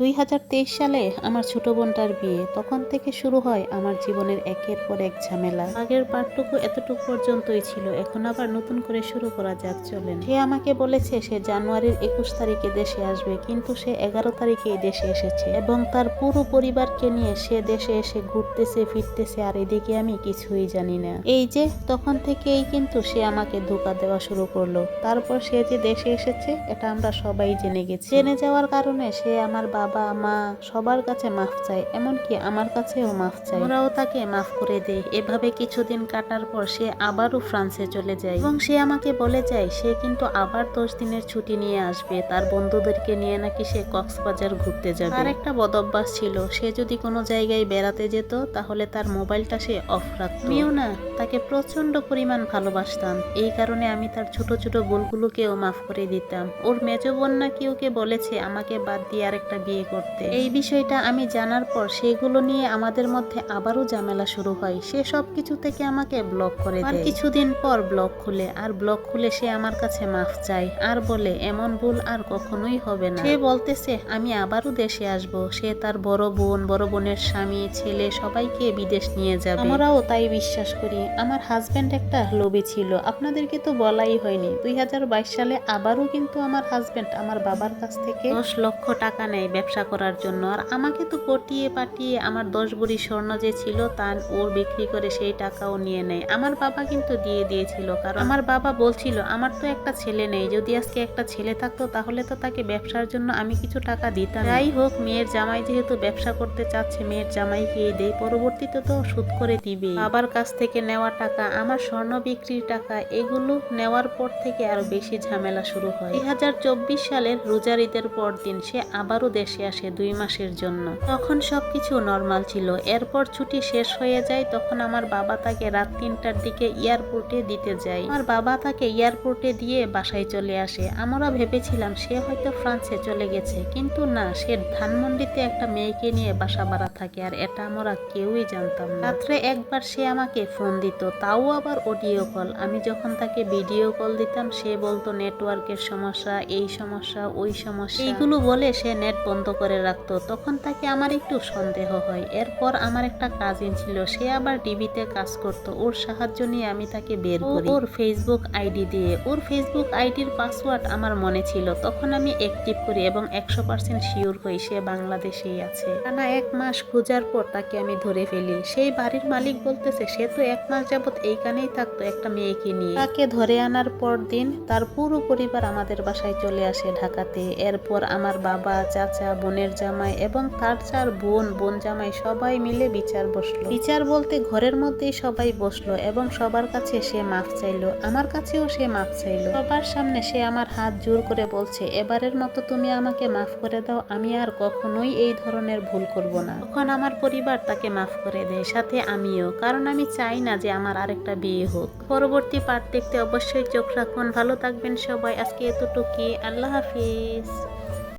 দুই হাজার তেইশ সালে আমার ছোট বোনটার বিয়ে। তখন থেকে শুরু হয় আমার জীবনের একের পর এক ঝামেলা। আগের পার্টটুকু এতটুকু পর্যন্তই ছিল, এখন আবার নতুন করে শুরু করা যাক, চলেন। সে আমাকে বলেছে, সে জানুয়ারির একুশ তারিখে দেশে আসবে, কিন্তু সে এগারো তারিখেই দেশে এসেছে এবং তার পুরো পরিবারকে নিয়ে সে দেশে এসে ঘুরতেছে, ফিরতেছে, আর এদিকে আমি কিছুই জানি না। এই যে, তখন থেকেই কিন্তু সে আমাকে ধোকা দেওয়া শুরু করল। তারপর সে যে দেশে এসেছে, এটা আমরা সবাই জেনে গেছি। জেনে যাওয়ার কারণে সে আমার বাবা মা সবার কাছে মাফ চায়, এমনকি আমার কাছেও মাফ চায়। ওরাও তাকে মাফ করে দেয়। এভাবে কিছুদিন কাটার পর সে আবারও ফ্রান্সে চলে যায় এবং সে আমাকে বলে যায়, সে কিন্তু আবার দশ দিনের ছুটি নিয়ে আসবে। তার বন্ধুদেরকে নিয়ে নাকি সে কক্সবাজার ঘুরতে যাবে। তার একটা বদভ্যাস ছিল, সে যদি কোনো জায়গায় বেড়াতে যেত, তাহলে তার মোবাইলটা সে অফ রাখত। আমিও না, তাকে প্রচণ্ড পরিমাণ ভালোবাসতাম। এই কারণে আমি তার ছোট ছোট ভুলগুলোকেও মাফ করে দিতাম। ওর মেজ বোন নাকি ওকে বলেছে, আমাকে বাদ দিয়ে আরেকটা বিয়ে করতে। এই বিষয়টা আমি জানার পর সেগুলো নিয়ে আমাদের মধ্যে আবারও ঝামেলা শুরু হয়। সে সব কিছু থেকে আমাকে ব্লক করে দেয়। কিছুদিন পর ব্লক খুলে আর ব্লক খুলে সে আমার কাছে মাফ চায়। আর বলে এমন ভুল আর কখনোই হবে না। সে বলতেছে আমি আবারও দেশে আসব। সে তার বড় বোন বড় বোনের স্বামী ছেলে সবাইকে বিদেশ নিয়ে যাবে। আমরাও তাই বিশ্বাস করি। আমার হাজবেন্ড একটা লোভী ছিল। আপনাদেরকে তো বলাই হয়নি। দুই হাজার বাইশ সালে আবারও কিন্তু আমার হাজবেন্ড আমার বাবার কাছ থেকে দশ লক্ষ টাকা নেয়। ব্যবসা করার জন্য। আর আমাকে তো পটিয়ে পাঠিয়ে আমার দশ ভরি স্বর্ণ যে ছিল তা ওর বিক্রি করে সেই টাকাও নিয়ে নেয়। আমার বাবা কিন্তু দিয়ে দিয়েছিল, কারণ আমার বাবা বলছিল, আমার তো একটা ছেলে নেই, যদি আজকে একটা ছেলে থাকতো তাহলে তো তাকে ব্যবসার জন্য আমি কিছু টাকা দিতাম। যাই হোক, মেয়ের জামাই যেহেতু ব্যবসা করতে চাচ্ছে, মেয়ের জামাইকে দেয় পরবর্তীতে তো সুদ করে দিবে। বাবার কাছ থেকে নেওয়া টাকা, আমার স্বর্ণ বিক্রির টাকা, এগুলো নেওয়ার পর থেকে আরও বেশি ঝামেলা শুরু হয়। দুই হাজার চব্বিশ সালের রোজার ঈদের পর দিন সে আবারও দেশে আসে দুই মাসের জন্য। তখন সবকিছু নর্মাল ছিল। এরপর ছুটি শেষ হয়ে যায়, তখন আমার বাবা তাকে রাত তিনটার দিকে এয়ারপোর্টে দিতে যায়। আমার বাবা তাকে এয়ারপোর্টে দিয়ে বাসায় চলে আসে। আমরা ভেবেছিলাম সে হয়তো ফ্রান্সে চলে গেছে, কিন্তু না, সে ধানমন্ডিতে একটা মেয়েকে নিয়ে বাসা বাড়া থাকে, আর এটা আমরা কেউই জানতাম না। রাত্রে একবার সে আমাকে ফোন দিত, তাও আবার অডিও কল। আমি যখন তাকে ভিডিও কল দিতাম, সে বলতো, নেটওয়ার্কের সমস্যা, এই সমস্যা, ওই সমস্যা। এইগুলো বলে সে নেট বন্ধ করে রাখতো তখন তাকে আমার একটু সন্দেহ হয়। এরপর আমার একটা কাজিন ছিল সে আবার টিভিতে কাজ করত। ওর সাহায্য নিয়ে আমি তাকে বের করি। ওর ফেসবুক আইডি দিয়ে। ওর ফেসবুক আইডির পাসওয়ার্ড আমার মনে ছিল। তখন আমি অ্যাক্টিভ করি এবং একশো পার্সেন্ট শিওর হই সে বাংলাদেশেই আছে। টানা এক মাস খোঁজার পর তাকে আমি ধরে ফেলি। সেই বাড়ির মালিক বলতেছে সে তো এক মাস যাবত এইখানেই থাকতো একটা মেয়েকে নিয়ে। তাকে ধরে আনার পর দিন তার পুরো পরিবার আমাদের বাসায় চলে আসে ঢাকাতে। এরপর আমার বাবা চাচা বোনের জামাই এবং তার চার বোন বোন জামাই সবাই মিলে বিচার বসল। বিচার বলতে ঘরের মধ্যেই সবাই বসল এবং সবার কাছে সে মাফ চাইলো, আমার কাছেও সে মাফ চাইলো। সবার সামনে সে আমার হাত জোর করে বলছে, এবারের মতো তুমি আমাকে মাফ করে দাও, আমি আর কখনোই এই ধরনের ভুল করব না। তখন আমার পরিবার তাকে মাফ করে দেয়, সাথে আমিও, কারণ আমি চাই না যে আমার আরেকটা বিয়ে হোক। পরবর্তী পার্ট দেখতে অবশ্যই চোখ রাখুন, ভালো থাকবেন সবাই, আজকে এতটুকুই, আল্লাহ হাফিজ।